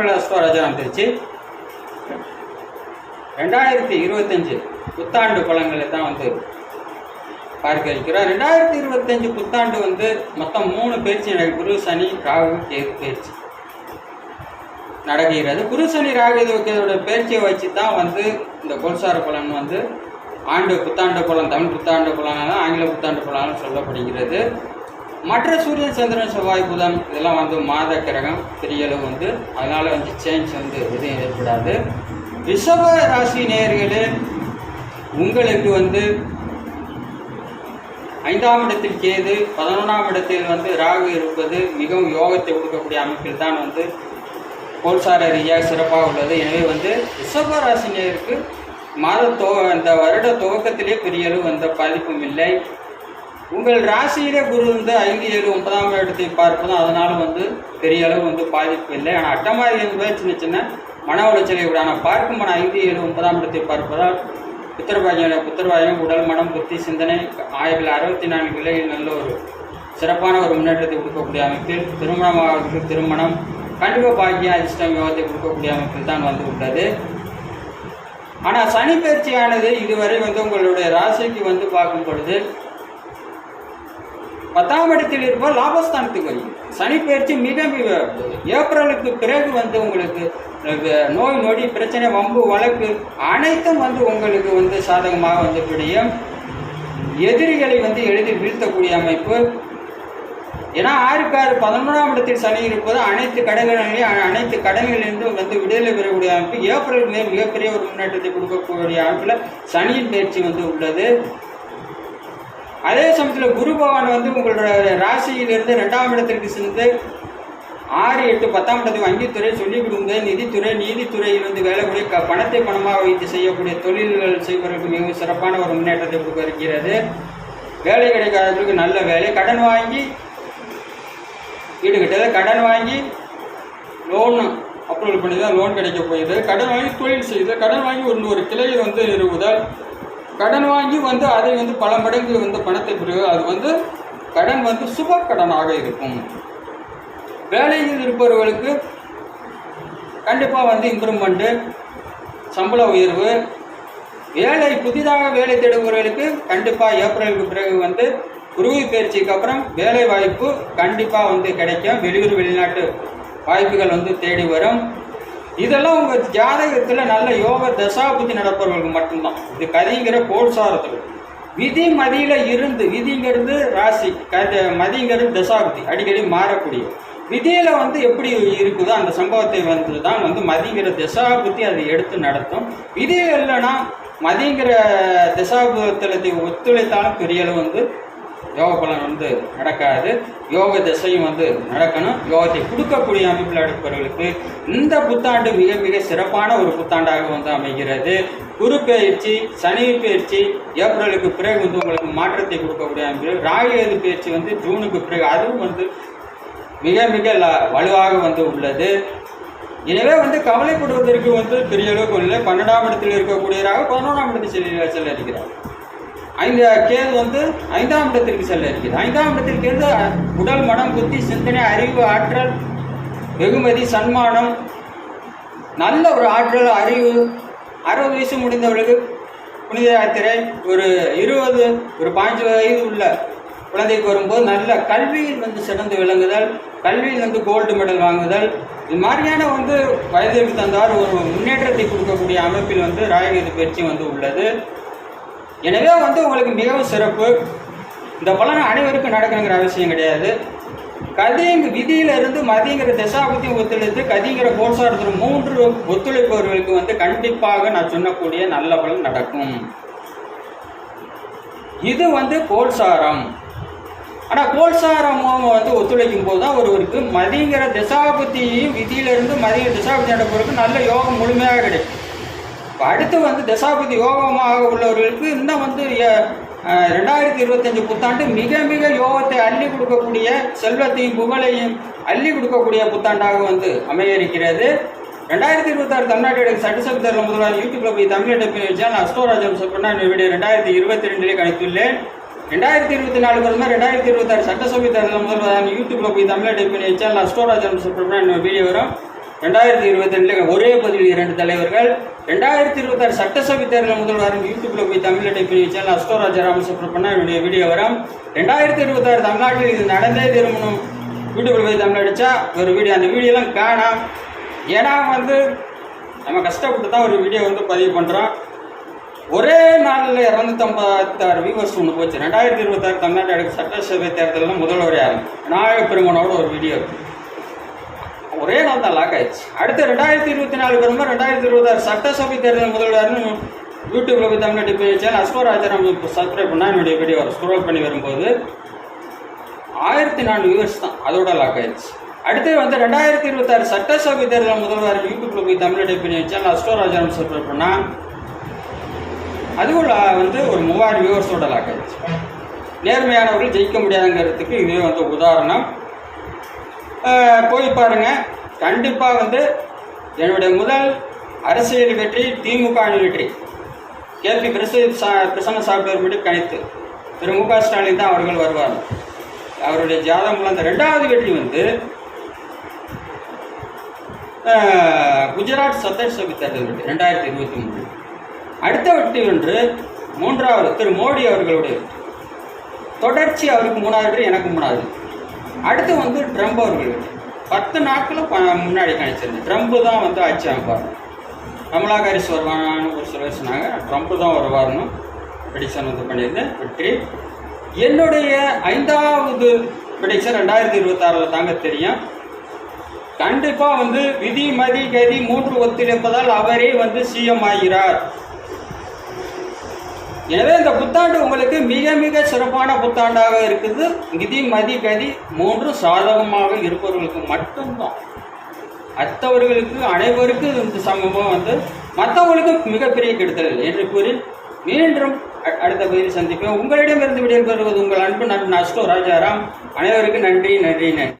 நண்பர்கள் அஸ்வராஜாம் திருச்சி ரெண்டாயிரத்தி இருபத்தஞ்சு புத்தாண்டு பழங்களை தான் வந்து பார்க்க இருக்கிறோம் ரெண்டாயிரத்தி இருபத்தஞ்சு புத்தாண்டு வந்து மொத்தம் மூணு பயிற்சி குரு சனி ராகு கேது பயிற்சி நடக்கிறது. குரு சனி ராகு கேதோட பயிற்சியை வச்சு தான் வந்து இந்த கோல்சார பலன் வந்து ஆண்டு புத்தாண்டு பலன் தமிழ் புத்தாண்டு பலனாலும் ஆங்கில புத்தாண்டு பலனாலும் சொல்லப்படுகிறது. மற்ற சூரியன் சந்திரன் செவ்வாய் புதன் இதெல்லாம் வந்து மாத கிரகம் பெரிய அளவு வந்து. அதனால வந்து சேஞ்ச் வந்து எதுவும் ஏற்படாது. ரிஷப ராசி நேர்களே உங்களுக்கு வந்து ஐந்தாம் இடத்தில் கேது பதினொன்றாம் இடத்தில் வந்து ராகு இருப்பது மிகவும் யோகத்தை கொடுக்கக்கூடிய அமைப்பில் தான் வந்து போல்சார ரீதியாக சிறப்பாக உள்ளது. எனவே வந்து ரிஷப ராசினியருக்கு மாத தோ அந்த வருட துவக்கத்திலே பெரிய அளவு எந்த பாதிப்பும் இல்லை. உங்கள் ராசியிலே குரு வந்து ஐந்து ஏழு ஒன்பதாம் இடத்தை பார்ப்பதும் அதனால வந்து பெரிய அளவு வந்து பாதிப்பு இல்லை. ஆனால் அட்டமாதி என்பது சின்ன சின்ன மன உளைச்சலை விட ஆனால் பார்க்கும் மன ஐந்து ஏழு ஒன்பதாம் இடத்தை பார்ப்பதால் புத்திரபாகியம் புத்திரபாகியம் உடல் மனம் புத்தி சிந்தனை ஆயிரத்தி அறுபத்தி நான்கு விலையில் நல்ல ஒரு சிறப்பான ஒரு முன்னேற்றத்தை கொடுக்கக்கூடிய அமைப்பில் திருமணமாவதற்கு திருமணம் கண்டிப்பாக பாக்கியம் அதிர்ஷ்டம் யோகத்தை கொடுக்கக்கூடிய அமைப்பில் தான் வந்து உள்ளது. ஆனால் சனி பயிற்சியானது இதுவரை வந்து உங்களுடைய ராசிக்கு வந்து பார்க்கும் பொழுது பத்தாம் இடத்தில் இருப்போர் லாபஸ்தானத்துக்கு வரும் சனி மிக மிக ஏப்ரலுக்கு பிறகு வந்து உங்களுக்கு நோய் நொடி பிரச்சனை வம்பு வழக்கு அனைத்தும் வந்து உங்களுக்கு வந்து சாதகமாக வந்து பிடியும் எதிரிகளை வந்து எளிதில் வீழ்த்தக்கூடிய அமைப்பு. ஏன்னா ஆறுக்கு ஆறு பதினொன்றாம் இடத்தில் சனி இருப்பது அனைத்து கடன்களையும் அனைத்து கடன்களிலிருந்தும் வந்து விடுதலை பெறக்கூடிய அமைப்பு. ஏப்ரல் மே மிகப்பெரிய ஒரு முன்னேற்றத்தை கொடுக்கக்கூடிய அமைப்பில் சனியின் பயிற்சி வந்து உள்ளது. அதே சமயத்தில் குரு பகவான் வந்து உங்களோட ராசியிலிருந்து ரெண்டாம் இடத்திற்கு சென்று ஆறு எட்டு பத்தாம் இடத்துக்கு வங்கித்துறை சொல்லிக் கொடுங்க நிதித்துறை நீதித்துறையில் வந்து வேலைக்கூடிய க பணத்தை பணமாக வைத்து செய்யக்கூடிய தொழில்கள் செய்வதற்கு மிகவும் சிறப்பான ஒரு முன்னேற்றத்தை கொடுக்க இருக்கிறது வேலை கிடைக்காதவர்களுக்கு நல்ல வேலை. கடன் வாங்கி ஈடுகட்டது கடன் வாங்கி லோன் அப்ரூவல் பண்ணி தான் லோன் கிடைக்க போகுது. கடன் வாங்கி தொழில் செய்து கடன் வாங்கி ஒரு ஒரு கிளையில் வந்து நிறுவுதல் கடன் வாங்கி வந்து அதை வந்து பல மடங்கு வந்து பணத்தை பெறுவது அது வந்து கடன் வந்து சுப கடனாக இருக்கும். வேலையில் இருப்பவர்களுக்கு கண்டிப்பாக வந்து இம்ப்ரூவ்மெண்ட்டு சம்பள உயர்வு வேலை புதிதாக வேலை தேடுபவர்களுக்கு கண்டிப்பாக ஏப்ரலுக்கு பிறகு வந்து குருவி பயிற்சிக்கு அப்புறம் வேலை வாய்ப்பு கண்டிப்பாக வந்து கிடைக்கும். வெளியூர் வெளிநாட்டு வாய்ப்புகள் வந்து தேடி வரும். இதெல்லாம் உங்கள் ஜாதகத்தில் நல்ல யோக தசாபுத்தி நடப்பவர்களுக்கு மட்டும்தான். இது கதிங்கிற கோல்சாரத்தில் விதி மதியில இருந்து விதிங்கிறது ராசி கத மதிங்கிறது தசாபுத்தி அடிக்கடி மாறக்கூடிய. விதியில வந்து எப்படி இருக்குதோ அந்த சம்பவத்தை வந்து தான் வந்து மதிங்கிற தசாபுத்தி அதை எடுத்து நடத்தும். விதியில் இல்லைன்னா மதிங்கிற தசாபுத்தலத்தை ஒத்துழைத்தாலும் பெரிய அளவு வந்து யோக பலன் வந்து நடக்காது. யோக திசையும் வந்து நடக்கணும். யோகத்தை கொடுக்கக்கூடிய அமைப்பில் எடுப்பவர்களுக்கு இந்த புத்தாண்டு மிக மிக சிறப்பான ஒரு புத்தாண்டாக வந்து அமைகிறது. குரு பயிற்சி சனி பயிற்சி ஏப்ரலுக்கு பிறகு வந்து உங்களுக்கு மாற்றத்தை கொடுக்கக்கூடிய அமைப்பு. ராகுகேது பயிற்சி வந்து ஜூனுக்கு பிறகு அதுவும் வந்து மிக மிக வலுவாக வந்து உள்ளது. எனவே வந்து கவலைப்படுவதற்கு வந்து பெரிய அளவுக்கு இல்லை. பன்னெண்டாம் இடத்தில் இருக்கக்கூடியதாக பதினொன்றாம் இடத்தில் செல்ல இருக்கிறார். ஐந்து கேது வந்து ஐந்தாம் இடத்திற்கு செல்ல இருக்கிறது. ஐந்தாம் இடத்திற்கு இருந்து உடல் மனம் புத்தி சிந்தனை அறிவு ஆற்றல் வெகுமதி சன்மானம் நல்ல ஒரு ஆற்றல் அறிவு. அறுபது வயசு முடிந்தவர்களுக்கு புனித யாத்திரை ஒரு இருபது ஒரு பாஞ்சு வயது உள்ள குழந்தைக்கு வரும்போது நல்ல கல்வியில் வந்து சிறந்து விளங்குதல் கல்வியில் வந்து கோல்டு மெடல் வாங்குதல். இது மாதிரியான வந்து வயதிற்கு தந்தார் ஒரு முன்னேற்றத்தை கொடுக்கக்கூடிய அமைப்பில் வந்து ராயகீத பயிற்சி வந்து உள்ளது. எனவே வந்து உங்களுக்கு மிகவும் சிறப்பு. இந்த பலன் அனைவருக்கும் நடக்கணுங்கிற அவசியம் கிடையாது. கதிங்க விதியிலிருந்து மதிங்கிற தசாபத்தியும் ஒத்துழைத்து கதிங்கிற கோல்சாரத்தில் மூன்று ஒத்துழைப்பவர்களுக்கு வந்து கண்டிப்பாக நான் சொன்னக்கூடிய நல்ல பலன் நடக்கும். இது வந்து கோல்சாரம் ஆனால் கோல்சாரம் வந்து ஒத்துழைக்கும் போது தான் ஒருவருக்கு மதிங்கிற தசாபதியும் விதியிலிருந்து மதிய திசாபுத்தி நடப்பவருக்கு நல்ல யோகம் முழுமையாக கிடைக்கும். அடுத்து வந்து தசாபதி யோகமாக உள்ளவர்களுக்கு இன்னும் வந்து ரெண்டாயிரத்தி இருபத்தஞ்சு புத்தாண்டு மிக மிக யோகத்தை அள்ளி கொடுக்கக்கூடிய செல்வத்தையும் புகழையும் அள்ளி கொடுக்கக்கூடிய புத்தாண்டாக வந்து அமைய இருக்கிறது ரெண்டாயிரத்தி இருபத்தாறு தமிழ்நாட்டுடைய சட்டசபை தேர்தல் முதல்வர் யூடியூப்ல போய் தமிழ் டெப்பி வச்சால் நான் அஸ்டோராஜன் சொன்னா வீடியோ ரெண்டாயிரத்தி இருபத்தி ரெண்டுலேயே கணித்துள்ளேன். ரெண்டாயிரத்தி இருபத்தி நாலு வருமா ரெண்டாயிரத்தி இருபத்தாறு சட்டசபை தேர்தல் முதல்வர் யூடியூப்ல போய் தமிழ் டெப்பி வச்சா நான் அஸ்டோராஜன் சொல்றேன் வீடியோ வரும். ரெண்டாயிரத்தி இருபத்தி ரெண்டுல ஒரே பதிவில் இரண்டு தலைவர்கள். ரெண்டாயிரத்தி இருபத்தாறு சட்டசபை தேர்தல் முதல்வர் யூடியூப்ல போய் தமிழ் டைப் பண்ணி வச்சால் அஸ்டோராஜா பண்ண என்னுடைய வீடியோ வரும். ரெண்டாயிரத்தி இருபத்தாறு தமிழ்நாட்டில் இது நடந்தே திரும்பணும் யூடியூப்ல போய் தமிழ் அடிச்சா ஒரு வீடியோ. அந்த வீடியோலாம் காணாம். ஏன்னா வந்து நம்ம கஷ்டப்பட்டு தான் ஒரு வீடியோ வந்து பதிவு பண்ணுறோம் ஒரே நாளில் இரநூத்தம்பத்தாறு வியூவர்ஸ் ஒன்று போச்சு. ரெண்டாயிரத்தி இருபத்தாறு தமிழ்நாடு சட்டசபை தேர்தலில் முதல்வர் யார்? நாயக பெருமனோட ஒரு வீடியோ இருக்குது ஒரே நாள் தான் லாக் ஆயிடுச்சு. அடுத்து ரெண்டாயிரத்தி இருபத்தி நாலு வரும்போது ரெண்டாயிரத்தி இருபத்தாறு சட்டசபை தேர்தல் முதல்வர்னு யூடியூப்ல போய் தமிழ் டிபி சேனல் நம்ம சப்ஸ்கிரைப் பண்ணால் என்னுடைய வீடியோ வரும். ஸ்க்ரோல் பண்ணி வரும்போது ஆயிரத்தி நாலு வியூவர்ஸ் தான். அதோட லாக் ஆயிடுச்சு. அடுத்து வந்து ரெண்டாயிரத்தி இருபத்தாறு சட்டசபை தேர்தல் முதல்வர் யூடியூப்ல போய் தமிழ் டைப் பண்ணி சேனல் அஸ்வராஜரம் சப்ஸ்கிரைப் பண்ணால் அதுவும் வந்து ஒரு மூவாயிரம் வியூவர்ஸோட லாக் ஆயிடுச்சு. நேர்மையானவர்கள் ஜெயிக்க முடியாதுங்கிறதுக்கு இதுவே வந்து உதாரணம். போய் பாருங்கள் கண்டிப்பாக வந்து என்னுடைய முதல் அரசியல் வெற்றி திமுக அணி வெற்றி. கேபி பிரச பிரசன்ன சாப்பிட்டவர் மட்டும் கணித்து. திரு. மு. க. ஸ்டாலின் தான் அவர்கள் வருவார். அவருடைய ஜாதகம்ல அந்த ரெண்டாவது வெற்றி வந்து குஜராத் சட்டசபை தேர்தல் வெற்றி ரெண்டாயிரத்தி இருபத்தி மூணு அடுத்த வெற்றி ஒன்று மூன்றாவது திரு. மோடி அவர்களுடைய தொடர்ச்சி அவருக்கு மூணாவது வெற்றி எனக்கு மூணாவது அடுத்து வந்து ட்ரம்ப் அவர்கள். பத்து நாட்களும் முன்னாடி கணிச்சிருந்தேன். ட்ரம்ப் தான் வந்து ஆட்சி அமைப்பார். கமலா ஹாரிஸ் வருவான்னு ஒரு சிலர் சொன்னாங்க ட்ரம்ப் தான் வருவார்னு ப்ரெடிக்ஷன் வந்து பண்ணியிருந்தேன். வெற்றி. என்னுடைய ஐந்தாவது ப்ரெடிக்ஷன் ரெண்டாயிரத்தி இருபத்தாறில் தாங்க தெரியும். கண்டிப்பாக வந்து விதி மதி கதி மூன்று ஒத்துழைப்பதால் அவரே வந்து சிஎம் ஆகிறார். எனவே இந்த புத்தாண்டு உங்களுக்கு மிக மிக சிறப்பான புத்தாண்டாக இருக்குது. நிதி மதி கதி மூன்றும் சாதகமாக இருப்பவர்களுக்கு மட்டும்தான். அத்தவர்களுக்கு அனைவருக்கும் இந்த சம்பவம் வந்து மற்றவங்களுக்கு மிகப்பெரிய கெடுதல் என்று கூறி மீண்டும் அ- அடுத்த பகுதியில் சந்திப்பேன் உங்களிடமிருந்து விடைபெறுவது உங்கள் அன்பு நண்பன் அஸ்டோ ராஜாராம். அனைவருக்கும் நன்றி நன்றி நன்றி.